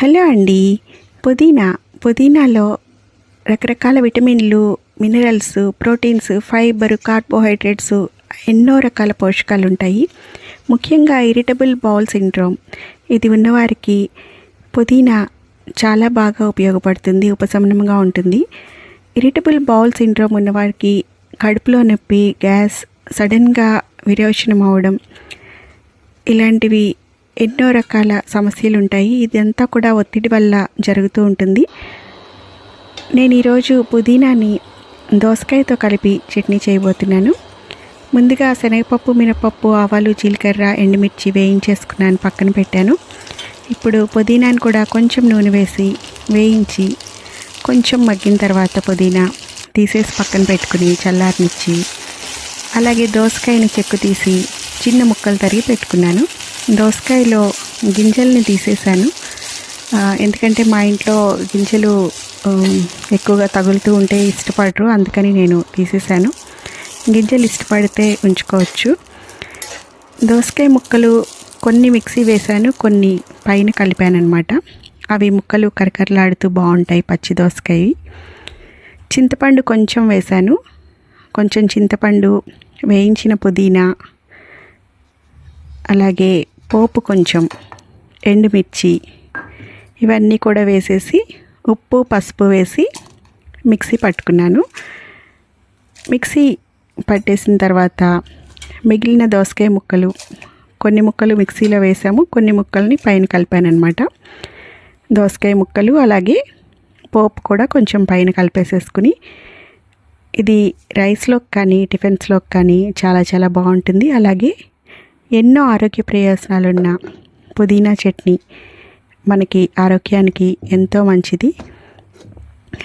Hello అండి. పుదీనా పుదీనాలో రకరకాల విటమిన్లు మినరల్స్ ప్రోటీన్స్ ఫైబర్ కార్బోహైడ్రేట్స్ ఎన్నో రకాల పోషకాలు ఉంటాయి ముఖ్యంగా ఇరిటబుల్ బౌల్ సిండ్రోమ్. ఇది ఉన్నవారికి పుదీనా చాలా బాగా ఉపయోగపడుతుంది ఉపశమనంగా ఉంటుంది. ఇరిటబుల్ బౌల్ సిండ్రోమ్ ఉన్నవారికి కడుపులో నొప్పి గ్యాస్ సడన్గా విరోచనం అవడం ఇలాంటివి ఎన్నో రకాల సమస్యలు ఉంటాయి ఇదంతా కూడా ఒత్తిడి వల్ల జరుగుతూ ఉంటుంది. నేను ఈరోజు పుదీనాని దోసకాయతో కలిపి చట్నీ చేయబోతున్నాను. ముందుగా శనగపప్పు మినపప్పు ఆవాలు జీలకర్ర ఎండుమిర్చి వేయించేసుకున్నాను పక్కన పెట్టాను. ఇప్పుడు పుదీనాను కూడా కొంచెం నూనె వేసి వేయించి కొంచెం మగ్గిన తర్వాత పుదీనా తీసేసి పక్కన పెట్టుకుని చల్లారనిచ్చి అలాగే దోసకాయని చెక్కు తీసి చిన్న ముక్కలు తరిగి పెట్టుకున్నాను. దోసకాయలో గింజల్ని తీసేసాను ఎందుకంటే మా ఇంట్లో గింజలు ఎక్కువగా తగులుతూ ఉంటే ఇష్టపడరు అందుకని నేను తీసేసాను గింజలు ఇష్టపడితే ఉంచుకోవచ్చు. దోసకాయ ముక్కలు కొన్ని మిక్సీ వేశాను కొన్ని పైన కలిపాను అనమాట అవి ముక్కలు కరకరలాడుతూ బాగుంటాయి పచ్చి దోసకాయ చింతపండు కొంచెం వేశాను. కొంచెం చింతపండు వేయించిన పుదీనా అలాగే పోపు కొంచెం ఎండుమిర్చి ఇవన్నీ కూడా వేసేసి ఉప్పు పసుపు వేసి మిక్సీ పట్టుకున్నాను. మిక్సీ పట్టేసిన తర్వాత మిగిలిన దోసకాయ ముక్కలు కొన్ని ముక్కలు మిక్సీలో వేసాము కొన్ని ముక్కల్ని పైన కలిపాను అనమాట దోసకాయ ముక్కలు అలాగే పోపు కూడా కొంచెం పైన కలిపేసేసుకుని ఇది రైస్లోకి కానీ టిఫిన్స్లోకి కానీ చాలా చాలా బాగుంటుంది. అలాగే ఎన్నో ఆరోగ్య ప్రయోజనాలున్న పుదీనా చట్నీ మనకి ఆరోగ్యానికి ఎంతో మంచిది.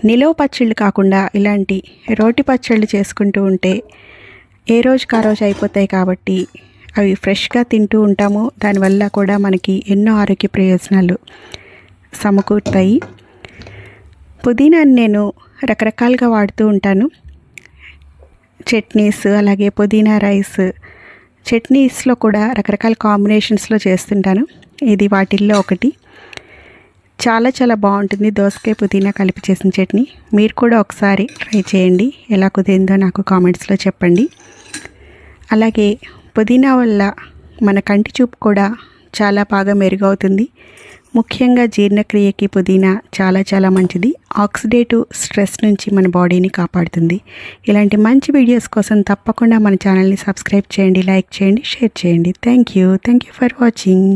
నిలవ పచ్చళ్ళు కాకుండా ఇలాంటి రోటి పచ్చళ్ళు చేసుకుంటూ ఉంటే ఏ రోజుకి ఆ రోజు అయిపోతాయి కాబట్టి అవి ఫ్రెష్గా తింటూ ఉంటాము. దానివల్ల కూడా మనకి ఎన్నో ఆరోగ్య ప్రయోజనాలు సమకూరుతాయి. పుదీనాని నేను రకరకాలుగా వాడుతూ ఉంటాను. చట్నీస్ అలాగే పుదీనా రైస్ చట్నీస్లో కూడా రకరకాల కాంబినేషన్స్లో చేస్తుంటాను. ఇది వాటిల్లో ఒకటి. చాలా చాలా బాగుంటుంది. దోసకాయ పుదీనా కలిపి చేసిన చట్నీ. మీరు కూడా ఒకసారి ట్రై చేయండి. ఎలా కుదిరిందో నాకు కామెంట్స్లో చెప్పండి. అలాగే పుదీనా వల్ల మన కంటి చూపు కూడా చాలా బాగా మెరుగవుతుంది. ముఖ్యంగా జీర్ణక్రియకి పుదీనా చాలా చాలా మంచిది. ఆక్సిడేటివ్ స్ట్రెస్ నుంచి మన బాడీని కాపాడుతుంది. ఇలాంటి మంచి వీడియోస్ కోసం తప్పకుండా మన ఛానల్ని సబ్స్క్రైబ్ చేయండి లైక్ చేయండి షేర్ చేయండి. Thank you. Thank you for watching.